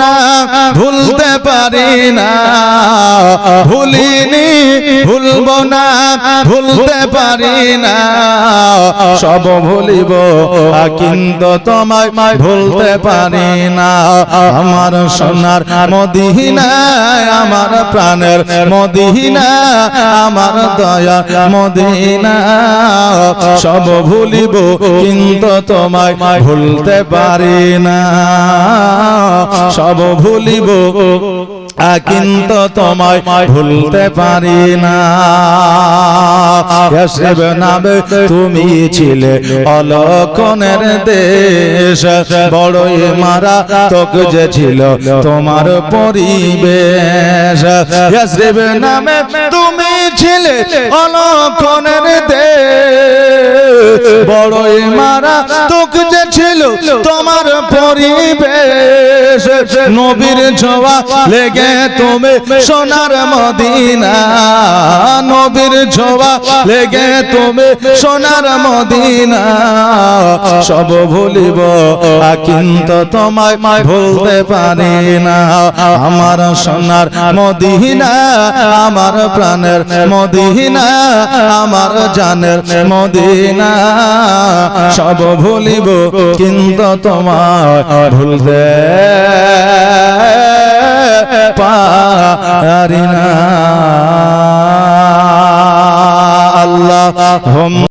না ভুলতে পারি না। ভুলিনি ভুলব না ভুলতে পারি না। সব ভুলিব, কিন্তু তোমায় ভুলতে পারি না। আমার সোনার মদিনা, আমার প্রাণের মদিনা, আমার দয়া মদিনা। সব ভুলিব, কিন্তু তোমায় ভুলতে পারি না। সব ভুলিব, কিন্তু তোমায় ভুলতে পারি না। ইয়াসরিব নামে তুমি ছিলে অলক্ষণের দেশ। বড়ই মারা তোক যে ছিল তোমার পরিবেশ। ইয়াসরিব নামে তুমি ছিলে অলক্ষণের দেশ। বড়ই মারা তোক যে ছিল তোমার পরিবেশ। নবীর ছোঁয়া লেগে তুমি সোনার মদিনা। নবীর ছোঁয়া লেগে তুমি সোনার মদিনা। সব ভুলিব কিন্তু তোমায় ভুলতে পারি না। আমার সোনার মদিনা আমার প্রাণের মদিনা আমার জানের মদিনা। সব ভুলিব কিন্তু তোমার ভুলতে পারি না।